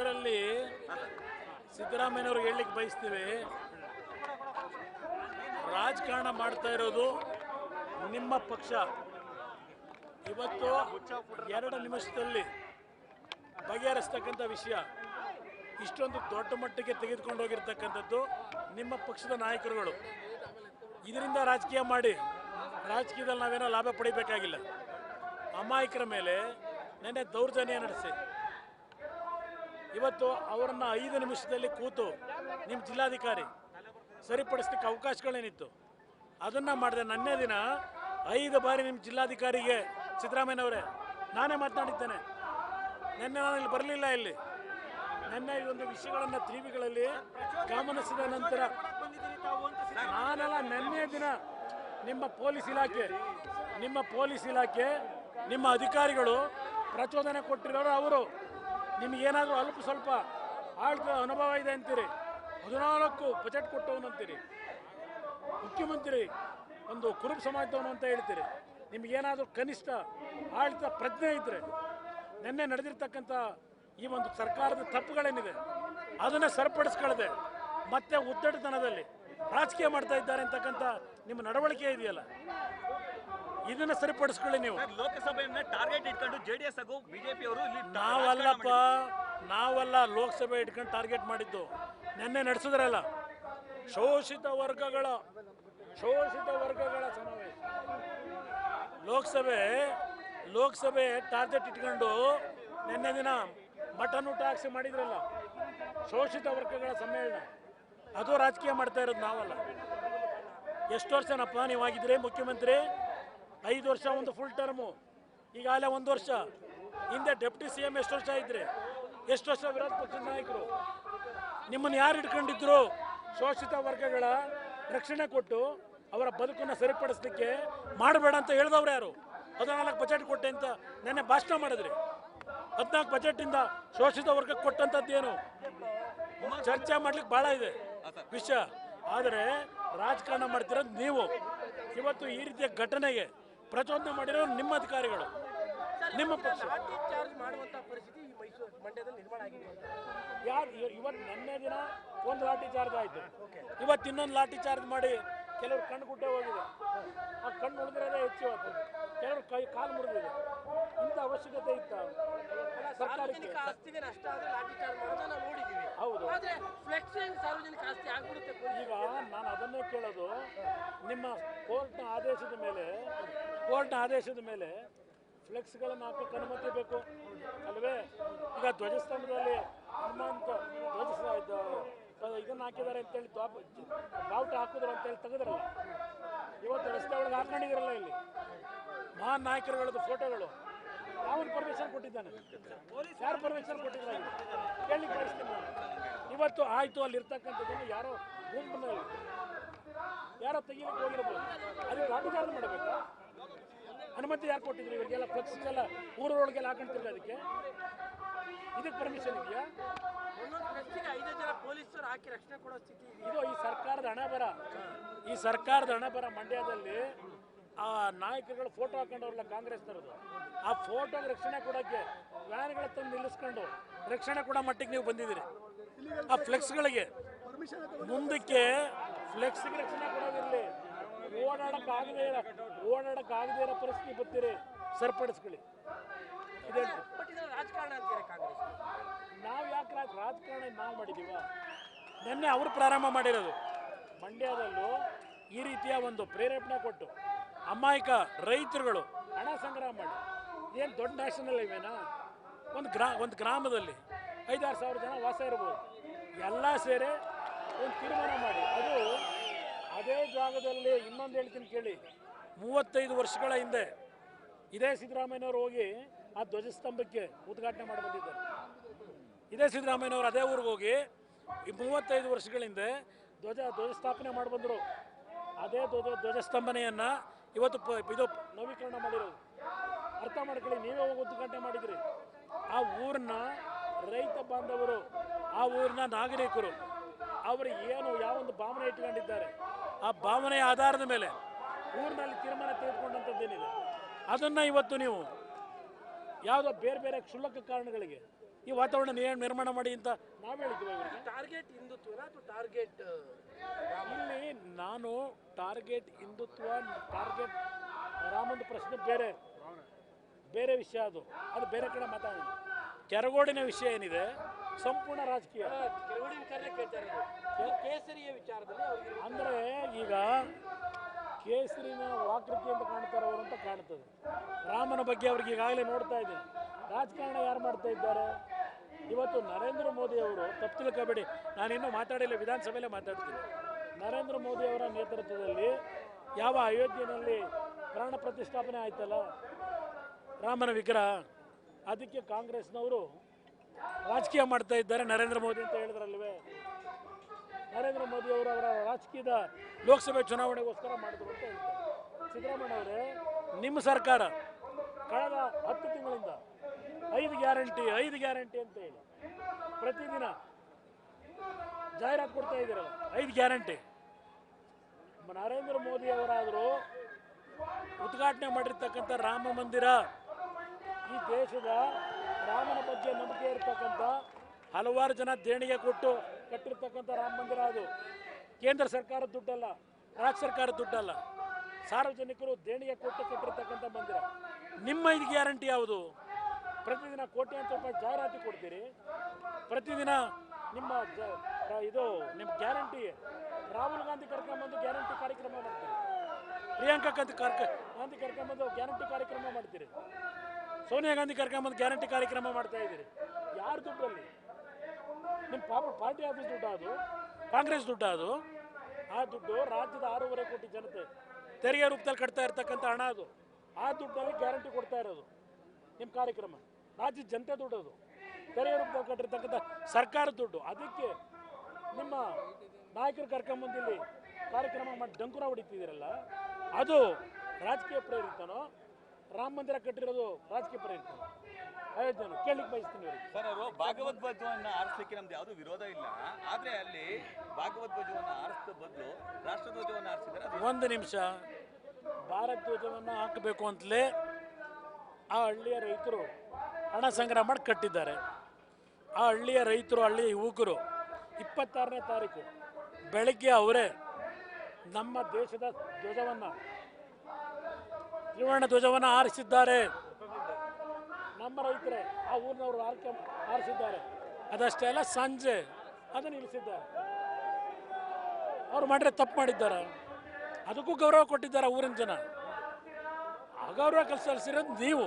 ಇದರಲ್ಲಿ ಸಿದ್ದರಾಮಯ್ಯವ್ರಿಗೆ ಹೇಳಲಿಕ್ಕೆ ಬಯಸ್ತೀವಿ. ರಾಜಕಾರಣ ಮಾಡ್ತಾ ಇರೋದು ನಿಮ್ಮ ಪಕ್ಷ. ಇವತ್ತು ಎರಡು ನಿಮಿಷದಲ್ಲಿ ಬಗೆಹರಿಸ್ತಕ್ಕಂಥ ವಿಷಯ, ಇಷ್ಟೊಂದು ದೊಡ್ಡ ಮಟ್ಟಿಗೆ ತೆಗೆದುಕೊಂಡು ಹೋಗಿರ್ತಕ್ಕಂಥದ್ದು ನಿಮ್ಮ ಪಕ್ಷದ ನಾಯಕರುಗಳು. ಇದರಿಂದ ರಾಜಕೀಯ ಮಾಡಿ, ರಾಜಕೀಯದಲ್ಲಿ ನಾವೇನೋ ಲಾಭ ಪಡಿಬೇಕಾಗಿಲ್ಲ. ಅಮಾಯಕರ ಮೇಲೆ ನೆನ್ನೆ ದೌರ್ಜನ್ಯ ನಡೆಸಿ ಇವತ್ತು ಅವರನ್ನು ಐದು ನಿಮಿಷದಲ್ಲಿ ಕೂತು ನಿಮ್ಮ ಜಿಲ್ಲಾಧಿಕಾರಿ ಸರಿಪಡಿಸ್ಲಿಕ್ಕೆ ಅವಕಾಶಗಳೇನಿತ್ತು? ಅದನ್ನು ಮಾಡಿದೆ ನನ್ನೇ ದಿನ ಐದು ಬಾರಿ ನಿಮ್ಮ ಜಿಲ್ಲಾಧಿಕಾರಿಗೆ ಸಿದ್ದರಾಮಯ್ಯನವರೇ, ನಾನೇ ಮಾತನಾಡಿದ್ದೇನೆ. ನಿನ್ನೆ ನಾನು ಇಲ್ಲಿ ಬರಲಿಲ್ಲ ಇಲ್ಲಿ. ನಿನ್ನೆ ಈ ಒಂದು ವಿಷಯಗಳನ್ನು ಟಿವಿಗಳಲ್ಲಿ ಗಮನಿಸಿದ ನಂತರ ನಾನೆಲ್ಲ ನಿನ್ನೆ ದಿನ ನಿಮ್ಮ ಪೊಲೀಸ್ ಇಲಾಖೆ, ನಿಮ್ಮ ಪೊಲೀಸ್ ಇಲಾಖೆ, ನಿಮ್ಮ ಅಧಿಕಾರಿಗಳು ಪ್ರಚೋದನೆ ಕೊಟ್ಟಿರೋರು ಅವರು. ನಿಮಗೇನಾದರೂ ಅಲ್ಪ ಸ್ವಲ್ಪ ಆಳ್ತ ಅನುಭವ ಇದೆ ಅಂತೀರಿ? ಹದಿನಾಲ್ಕು ಬಜೆಟ್ ಕೊಟ್ಟವನು ಅಂತೀರಿ. ಮುಖ್ಯಮಂತ್ರಿ, ಒಂದು ಕುರುಬ ಸಮಾಜದವನು ಅಂತ ಹೇಳ್ತೀರಿ. ನಿಮಗೇನಾದರೂ ಕನಿಷ್ಠ ಆಳ್ತ ಪ್ರಜ್ಞೆ ಇದ್ದರೆ ನಿನ್ನೆ ನಡೆದಿರ್ತಕ್ಕಂಥ ಈ ಒಂದು ಸರ್ಕಾರದ ತಪ್ಪುಗಳೇನಿದೆ, ಅದನ್ನು ಸರಿಪಡಿಸ್ಕೊಳ್ಳದೆ ಮತ್ತೆ ಉದ್ದಟತನದಲ್ಲಿ ರಾಜಕೀಯ ಮಾಡ್ತಾ ಇದ್ದಾರೆ ಅಂತಕ್ಕಂಥ ನಿಮ್ಮ ನಡವಳಿಕೆ ಇದೆಯಲ್ಲ? ಇದನ್ನು ಸರಿಪಡಿಸ್ಕೊಳ್ಳಿ ನೀವು. ಲೋಕಸಭೆಯನ್ನ ಟಾರ್ಗೆಟ್ ಇಟ್ಕೊಂಡು ಜೆಡಿಎಸ್ ಹಾಗೂ ಬಿಜೆಪಿ ಅವರು ಇಲ್ಲಿ ನಾವಲ್ಲಪ್ಪ ನಾವಲ್ಲ ಲೋಕಸಭೆ ಇಟ್ಕೊಂಡು ಟಾರ್ಗೆಟ್ ಮಾಡಿದ್ದು. ನಿನ್ನೆ ನಡೆಸಿದ್ರಲ್ಲ? ಶೋಷಿತ ವರ್ಗಗಳ ಶೋಷಿತ ವರ್ಗಗಳ ಸಮಾವೇಶ. ಲೋಕಸಭೆ ಲೋಕಸಭೆ ಟಾರ್ಗೆಟ್ ಇಟ್ಕೊಂಡು ನಿನ್ನೆ ದಿನ ಮಟನ್ ಊಟ ಹಾಕ್ಸಿ ಮಾಡಿದ್ರಲ್ಲ? ಶೋಷಿತ ವರ್ಗಗಳ ಸಮ್ಮೇಳನ. ಅದು ರಾಜಕೀಯ ಮಾಡ್ತಾ ಇರೋದು ನಾವಲ್ಲ. ಎಷ್ಟು ವರ್ಷನಪ್ಪ ನೀವಾಗಿದ್ರೆ ಮುಖ್ಯಮಂತ್ರಿ? ಐದು ವರ್ಷ ಒಂದು ಫುಲ್ ಟರ್ಮು ಈಗಾಗಲೇ ಒಂದು ವರ್ಷ. ಹಿಂದೆ ಡೆಪ್ಟಿ ಸಿ ಎಂ ಎಷ್ಟು ವರ್ಷ ಇದ್ರಿ? ಎಷ್ಟು ವರ್ಷ ವಿರೋಧ ಪಕ್ಷದ ನಾಯಕರು? ನಿಮ್ಮನ್ನು ಯಾರು ಇಟ್ಕೊಂಡಿದ್ರು ಶೋಷಿತ ವರ್ಗಗಳ ರಕ್ಷಣೆ ಕೊಟ್ಟು ಅವರ ಬದುಕನ್ನು ಸರಿಪಡಿಸ್ಲಿಕ್ಕೆ ಮಾಡಬೇಡ ಅಂತ ಹೇಳಿದವ್ರು ಯಾರು? ಹದಿನಾಲ್ಕು ಬಜೆಟ್ ಕೊಟ್ಟೆ ಅಂತ ನೆನ್ನೆ ಭಾಷಣ ಮಾಡಿದ್ರಿ. ಹದಿನಾಲ್ಕು ಬಜೆಟಿಂದ ಶೋಷಿತ ವರ್ಗಕ್ಕೆ ಕೊಟ್ಟಂಥದ್ದೇನು ಚರ್ಚೆ ಮಾಡ್ಲಿಕ್ಕೆ ಭಾಳ ಇದೆ ವಿಷಯ. ಆದರೆ ರಾಜಕಾರಣ ಮಾಡ್ತಿರೋದು ನೀವು. ಇವತ್ತು ಈ ರೀತಿಯ ಘಟನೆಗೆ ಪ್ರಚೋದನೆ ಮಾಡಿರೋ ನಿಮ್ಮ ಅಧಿಕಾರಿಗಳು ನಿಮ್ಮ ಪಕ್ಷ. ಮಾಡುವಂತ ಪರಿಸ್ಥಿತಿ ಈ ಮೈಸೂರು ಮಂಡ್ಯದಲ್ಲಿ ನಿರ್ಮಾಣ ಆಗಿದೆ. ಯಾರು ಇವತ್ತು ನಿನ್ನೆ ದಿನ ಒಂದು ಲಾಠಿ ಚಾರ್ಜ್ ಆಯಿತು. ಇವತ್ತು ಇನ್ನೊಂದು ಲಾಠಿ ಚಾರ್ಜ್ ಮಾಡಿ ಕೆಲವರು ಕಣ್ಣು ಗುಡ್ಡೆ ಹೋಗಿದೆ. ಆ ಕಣ್ಣು ಉಳಿದಿರೋದೇ ಹೆಚ್ಚು ಕೆಲವರು ಕೈ ಕಾಲು ಮುರಿದಿದೆ. ಇಂಥ ಅವಶ್ಯಕತೆ ಇತ್ತ? ಸಾರ್ವಜನಿಕ ಆಸ್ತಿಗೆ ನಷ್ಟ ಆದ್ರೆ ಲಾಠಿ ಚಾರ್ಜ್ ಮಾಡೋದನ್ನ ನಾವು ಹೌದು. ಆದರೆ ಫ್ಲೆಕ್ಸಿಂಗ್ ಸಾರ್ವಜನಿಕ ಆಸ್ತಿ ಆಗ್ಬಿಡುತ್ತೆ ಈಗ ನಾನು ಅದನ್ನೇ ಕೇಳೋದು. ನಿಮ್ಮ ಕೋರ್ಟ್ನ ಆದೇಶದ ಮೇಲೆ ಕೋರ್ಟ್ನ ಆದೇಶದ ಮೇಲೆ ಫ್ಲೆಕ್ಸ್ಗಳನ್ನು ಹಾಕೋಕ್ಕೆ ಅನುಮತಿ ಬೇಕು. ಅಲ್ವೇ? ಈಗ ಧ್ವಜಸ್ತಂಭದಲ್ಲಿ ಹನುಮಂತ ಧ್ವಜ ಇದು ಇದನ್ನು ಹಾಕಿದ್ದಾರೆ ಅಂತೇಳಿ ಬಾವುಟ ಹಾಕಿದ್ರು ಅಂತೇಳಿ ತೆಗೆದ್ರಲ್ಲ. ಇವತ್ತು ರಸ್ತೆ ಒಳಗೆ ಹಾಕೊಂಡಿದ್ರಲ್ಲ ಇಲ್ಲಿ? ಮಹಾನ್ ನಾಯಕರುಗಳದ್ದು ಫೋಟೋಗಳು. ಯಾವ ಪರ್ಮಿಷನ್ ಕೊಟ್ಟಿದ್ದಾನೆ. ಯಾರು ಪರ್ಮಿಷನ್ ಕೊಟ್ಟಿದ್ದಾರೆ? ಕೇಳಿ ಕಳಿಸ್ತೀನಿ ಇವತ್ತು ಆಯಿತು, ಅಲ್ಲಿ ಇರ್ತಕ್ಕಂಥದ್ದನ್ನು ಯಾರೋ ಗುಂಪಿನಲ್ಲಿ ಯಾರೋ ತೆಗಿಲಿಕ್ಕೆ ಹೋಗಿರ್ಬೋದು. ಅಲ್ಲಿ ರಾಜಕಾರಣ ಮಾಡಬೇಕಾ? ಅನುಮತಿ ಯಾರು ಕೊಟ್ಟಿದ್ರು ಇವರಿಗೆಲ್ಲ? ಫ್ಲೆಕ್ಸ್ಗೆಲ್ಲ ಊರೊಳಗೆಲ್ಲ ಹಾಕೊಂತಿರ್ಲಿ ಅದಕ್ಕೆ? ಇದಕ್ಕೆ ಪರ್ಮಿಷನ್ ಇದೆಯಾ? ಜನ ಪೊಲೀಸರು ಇದು ಈ ಸರ್ಕಾರದ ಹಣ ಬರ. ಈ ಸರ್ಕಾರದ ಹಣ ಬರ ಮಂಡ್ಯದಲ್ಲಿ ಆ ನಾಯಕರುಗಳು ಫೋಟೋ ಹಾಕೊಂಡವ್ರಲ್ಲ ಕಾಂಗ್ರೆಸ್ನವ್ರದ್ದು. ಆ ಫೋಟೋಗೆ ರಕ್ಷಣೆ ಕೊಡೋಕ್ಕೆ ವ್ಯಾನ್ಗಳ ತಂದು ನಿಲ್ಲಿಸ್ಕೊಂಡು ರಕ್ಷಣೆ ಕೊಡೋ ಮಟ್ಟಿಗೆ ನೀವು ಬಂದಿದ್ದೀರಿ. ಆ ಫ್ಲೆಕ್ಸ್ಗಳಿಗೆ ಮುಂದಕ್ಕೆ ಫ್ಲೆಕ್ಸ್ಗೆ ರಕ್ಷಣೆ ಕೊಡೋದಿರಲಿ. ಓಡಾಡೋಕ್ಕಾಗದೇ ಇರೋ ಓಡಾಡೋಕ್ಕಾಗದೇ ಇರೋ ಪರಿಸ್ಥಿತಿ ಬರ್ತೀರಿ. ಸರಿಪಡಿಸ್ಕೊಳ್ಳಿ. ರಾಜಕಾರಣ ಕಾಂಗ್ರೆಸ್ ನಾವು ಯಾಕೆ ರಾಜ ರಾಜಕಾರಣ ನಾವು ಮಾಡಿದ್ದೀವ ನಿನ್ನೆ ಅವರು ಪ್ರಾರಂಭ ಮಾಡಿರೋದು. ಮಂಡ್ಯದಲ್ಲೂ ಈ ರೀತಿಯ ಒಂದು ಪ್ರೇರೇಪಣೆ ಕೊಟ್ಟು ಅಮಾಯಕ ರೈತರುಗಳು ಹಣ ಸಂಗ್ರಹ ಮಾಡಿ. ಏನು ದೊಡ್ಡ ನ್ಯಾಷನಲ್ ಹೈವೇನಾ ಒಂದು ಗ್ರಾ, ಒಂದು ಗ್ರಾಮದಲ್ಲಿ ಐದಾರು ಸಾವಿರ ಜನ ವಾಸ ಇರ್ಬೋದು. ಎಲ್ಲ ಸೇರಿ ಒಂದು ತೀರ್ಮಾನ ಮಾಡಿ. ಅದು ಅದೇ ಜಾಗದಲ್ಲಿ ಇನ್ನೊಂದು ಹೇಳ್ತೀನಿ ಕೇಳಿ. ಮೂವತ್ತೈದು ವರ್ಷಗಳ ಹಿಂದೆ ಇದೇ ಸಿದ್ದರಾಮಯ್ಯನವರು ಹೋಗಿ ಆ ಧ್ವಜಸ್ತಂಭಕ್ಕೆ ಉದ್ಘಾಟನೆ ಮಾಡಿ ಬಂದಿದ್ದಾರೆ. ಇದೇ ಸಿದ್ದರಾಮಯ್ಯನವರು ಅದೇ ಊರಿಗೆ ಹೋಗಿ ಈ ಮೂವತ್ತೈದು ವರ್ಷಗಳ ಹಿಂದೆ ಧ್ವಜ, ಧ್ವಜಸ್ಥಾಪನೆ ಮಾಡಿ ಬಂದರು. ಅದೇ ಧ್ವಜ, ಧ್ವಜಸ್ತಂಭನೆಯನ್ನು ಇವತ್ತು ಇದು ನವೀಕರಣ ಮಾಡಿರೋದು. ಅರ್ಥ ಮಾಡ್ಕೊಳ್ಳಿ, ನೀವೇ ಹೋಗಿ ಉದ್ಘಾಟನೆ ಮಾಡಿದ್ರಿ. ಆ ಊರನ್ನ ರೈತ ಬಾಂಧವರು, ಆ ಊರಿನ ನಾಗರಿಕರು, ಅವರು ಏನು ಯಾವೊಂದು ಭಾವನೆ ಇಟ್ಕೊಂಡಿದ್ದಾರೆ, ಆ ಭಾವನೆಯ ಆಧಾರದ ಮೇಲೆ ಊರಿನಲ್ಲಿ ತೀರ್ಮಾನ ತೆಗೆದುಕೊಂಡಂಥದ್ದೇನಿದೆ? ಅದನ್ನು ಇವತ್ತು ನೀವು ಯಾವುದೋ ಬೇರೆ ಬೇರೆ ಕ್ಷುಲ್ಲಕ ಕಾರಣಗಳಿಗೆ ಈ ವಾತಾವರಣ ನಿರ್ಮಾಣ ಮಾಡಿ ಅಂತ ನಾವು ಹೇಳಿದ್ವಿ ಟಾರ್ಗೆಟ್ ಹಿಂದುತ್ವನ ಅಥವಾ ಟಾರ್ಗೆಟ್ ಇಲ್ಲಿ ನಾನು ಟಾರ್ಗೆಟ್ ಹಿಂದುತ್ವ ಟಾರ್ಗೆಟ್ ರಾಮಂದು ಪ್ರಶ್ನೆ ಬೇರೆ. ಬೇರೆ ವಿಷಯ ಅದು. ಅದು ಬೇರೆ ಕಡೆ ಮಾತಾಡೋಣ. ಕೆರಗೋಡಿನ ವಿಷಯ ಏನಿದೆ? ಸಂಪೂರ್ಣ ರಾಜಕೀಯ. ಕೇಸರಿಯ ವಿಚಾರದಲ್ಲಿ ಅಂದ್ರೆ ಅಂದರೆ ಈಗ ಕೇಸರಿನ ವಾಕೃತಿ ಅಂತ ಕಾಣ್ತಾರೆ ಅವರು ಅಂತ ಕಾಣ್ತದೆ. ರಾಮನ ಬಗ್ಗೆ ಅವ್ರಿಗೆ ಈಗಾಗಲೇ ನೋಡ್ತಾ ಇದ್ದೀನಿ. ರಾಜಕಾರಣ ಯಾರು ಮಾಡ್ತಾ ಇದ್ದಾರೆ? ಇವತ್ತು ನರೇಂದ್ರ ಮೋದಿ ಅವರು ತಪ್ಪು ತಿಳ್ಕೊಬೇಡಿ. ನಾನಿನ್ನೂ ಮಾತಾಡಿಲ್ಲ, ವಿಧಾನಸಭೆಯಲ್ಲಿ ಮಾತಾಡ್ತೀನಿ. ನರೇಂದ್ರ ಮೋದಿ ಅವರ ನೇತೃತ್ವದಲ್ಲಿ ಯಾವ ಅಯೋಧ್ಯೆಯಲ್ಲಿ ಪ್ರಾಣ ಪ್ರತಿಷ್ಠಾಪನೆ ಆಯ್ತಲ್ಲ? ರಾಮನ ವಿಗ್ರಹ. ಅದಕ್ಕೆ ಕಾಂಗ್ರೆಸ್ನವರು ರಾಜಕೀಯ ಮಾಡ್ತಾ ಇದ್ದಾರೆ ನರೇಂದ್ರ ಮೋದಿ ಅಂತ ಹೇಳಿದ್ರಲ್ವೇ? ನರೇಂದ್ರ ಮೋದಿ ಅವರು ಅವರ ರಾಜಕೀಯದ ಲೋಕಸಭೆ ಚುನಾವಣೆಗೋಸ್ಕರ ಮಾಡಿದ್ರು ಅಂತ ಹೇಳ್ತಾರೆ. ಸಿದ್ದರಾಮಯ್ಯ ಅವರೇ, ನಿಮ್ಮ ಸರ್ಕಾರ ಕಳೆದ ಹತ್ತು ತಿಂಗಳಿಂದ ಗ್ಯಾರಂಟಿ, ಐದು ಗ್ಯಾರಂಟಿ ಅಂತ ಹೇಳಿ ಪ್ರತಿದಿನ ಜಾಹೀರಾತು ಕೊಡ್ತಾ ಇದ್ದೀರಲ್ಲ, ಐದು ಗ್ಯಾರಂಟಿ. ನರೇಂದ್ರ ಮೋದಿ ಅವರಾದರೂ ಉದ್ಘಾಟನೆ ಮಾಡಿರ್ತಕ್ಕಂಥ ರಾಮ ಮಂದಿರ, ಈ ದೇಶದ ರಾಮನ ಬಗ್ಗೆ ನಂಬಿಕೆ ಇರತಕ್ಕಂಥ ಹಲವಾರು ಜನ ದೇಣಿಗೆ ಕೊಟ್ಟು ಕಟ್ಟಿರ್ತಕ್ಕಂಥ ರಾಮ ಮಂದಿರ ಅದು. ಕೇಂದ್ರ ಸರ್ಕಾರದ ದುಡ್ಡಲ್ಲ, ರಾಜ್ಯ ಸರ್ಕಾರದ ದುಡ್ಡಲ್ಲ. ಸಾರ್ವಜನಿಕರು ದೇಣಿಗೆ ಕೊಟ್ಟು ಕಟ್ಟಿರ್ತಕ್ಕಂಥ ಮಂದಿರ. ನಿಮ್ಮ ಇದು ಗ್ಯಾರಂಟಿ ಯಾವುದು? ಪ್ರತಿದಿನ ಕೋಟ್ಯಾಂತರ ರೂಪಾಯಿ ಜಾಹೀರಾತು ಕೊಡ್ತೀರಿ. ಪ್ರತಿದಿನ ನಿಮ್ಮ ಇದು, ನಿಮ್ಮ ಗ್ಯಾರಂಟಿ, ರಾಹುಲ್ ಗಾಂಧಿ ಕರ್ಕೊಂಬಂದು ಗ್ಯಾರಂಟಿ ಕಾರ್ಯಕ್ರಮ ಮಾಡ್ತೀರಿ. ಪ್ರಿಯಾಂಕಾ ಗಾಂಧಿ ಕರ್ಕ, ಗಾಂಧಿ ಕರ್ಕೊಂಬಂದು ಗ್ಯಾರಂಟಿ ಕಾರ್ಯಕ್ರಮ ಮಾಡ್ತೀರಿ. ಸೋನಿಯಾ ಗಾಂಧಿ ಕರ್ಕೊಂಬಂದು ಗ್ಯಾರಂಟಿ ಕಾರ್ಯಕ್ರಮ ಮಾಡ್ತಾ ಇದ್ದೀರಿ. ಯಾರ ದುಡ್ಡಲ್ಲಿ? ನಿಮ್ಮ ಪಾಪ ಪಾರ್ಟಿ ಆಫೀಸ್ ದುಡ್ಡು ಅದು, ಕಾಂಗ್ರೆಸ್ ದುಡ್ಡು ಅದು. ಆ ದುಡ್ಡು ರಾಜ್ಯದ ಆರೂವರೆ ಕೋಟಿ ಜನತೆ, ತೆರಿಗೆ ರೂಪದಲ್ಲಿ ಕಟ್ತಾ ಇರ್ತಕ್ಕಂಥ ಹಣ ಅದು. ಆ ದುಡ್ಡಲ್ಲಿ ಗ್ಯಾರಂಟಿ ಕೊಡ್ತಾ ಇರೋದು. ನಿಮ್ಮ ಕಾರ್ಯಕ್ರಮ. ರಾಜ್ಯದ ಜನತೆ ದುಡ್ಡು ಅದು ತೆರಿಗೆ ರೂಪದಲ್ಲಿ ಕಟ್ಟಿರ್ತಕ್ಕಂಥ ಸರ್ಕಾರದ ದುಡ್ಡು. ಅದಕ್ಕೆ ನಿಮ್ಮ ನಾಯಕರು ಕರ್ಕೊಂಬಂದಿಲ್ಲಿ ಕಾರ್ಯಕ್ರಮ ಮಾಡಿ ಡಂಕುರ ಹೊಡಿತಿದ್ದೀರಲ್ಲ ಅದು ರಾಜಕೀಯ ಪ್ರೇರಿತನೋ? ರಾಮ ಮಂದಿರ ಕಟ್ಟಿರೋದು ರಾಜಕೀಯ ಪ್ರೇರಿತ ಅಯೋಧ್ಯನು ಕೇಳಲಿಕ್ಕೆ ಬಯಸ್ತೀನಿ ಸರ್ ಅವರು ಭಾಗವತ್ ಧ್ವಜವನ್ನು ಆರಿಸ್ಲಿಕ್ಕೆ ನಮ್ದು ಯಾವುದು ವಿರೋಧ ಇಲ್ಲ. ಆದ್ರೆ ಅಲ್ಲಿ ಭಾಗವತ್ ಧ್ವಜವನ್ನು ಆರಿಸಿದ ಬದಲು ರಾಷ್ಟ್ರಧ್ವಜವನ್ನ ಆರಿಸಿದ್ದಾರೆ. ಅದು ಒಂದು ನಿಮಿಷ. ಭಾರತ ಧ್ವಜವನ್ನು ಹಾಕಬೇಕು ಅಂತಲೇ ಆ ಹಳ್ಳಿಯ ರೈತರು ಹಣ ಸಂಗ್ರಹ ಮಾಡಿ ಕಟ್ಟಿದ್ದಾರೆ. ಆ ಹಳ್ಳಿಯ ರೈತರು, ಹಳ್ಳಿಯ ಯುವಕರು ಇಪ್ಪತ್ತಾರನೇ ತಾರೀಕು ಬೆಳಗ್ಗೆ ಅವರೇ ನಮ್ಮ ದೇಶದ ಧ್ವಜವನ್ನು, ತ್ರಿವರ್ಣ ಧ್ವಜವನ್ನು ಆರಿಸಿದ್ದಾರೆ ನಮ್ಮ ರೈತರೇ, ಆ ಊರಿನವರು ಆರ್ಕೆ ಆರಿಸಿದ್ದಾರೆ ಅದಷ್ಟೇ ಅಲ್ಲ, ಸಂಜೆ ಅದನ್ನು ಇಳಿಸಿದ್ದಾರೆ ಅವ್ರು ಮಾಡಿದ್ರೆ ತಪ್ಪು ಮಾಡಿದ್ದಾರೆ? ಅದಕ್ಕೂ ಗೌರವ ಕೊಟ್ಟಿದ್ದಾರೆ ಊರಿನ ಜನ? ಅಗೌರವ ಕೆಲಸ ಸಲ್ಲಿಸಿರೋದು ನೀವು.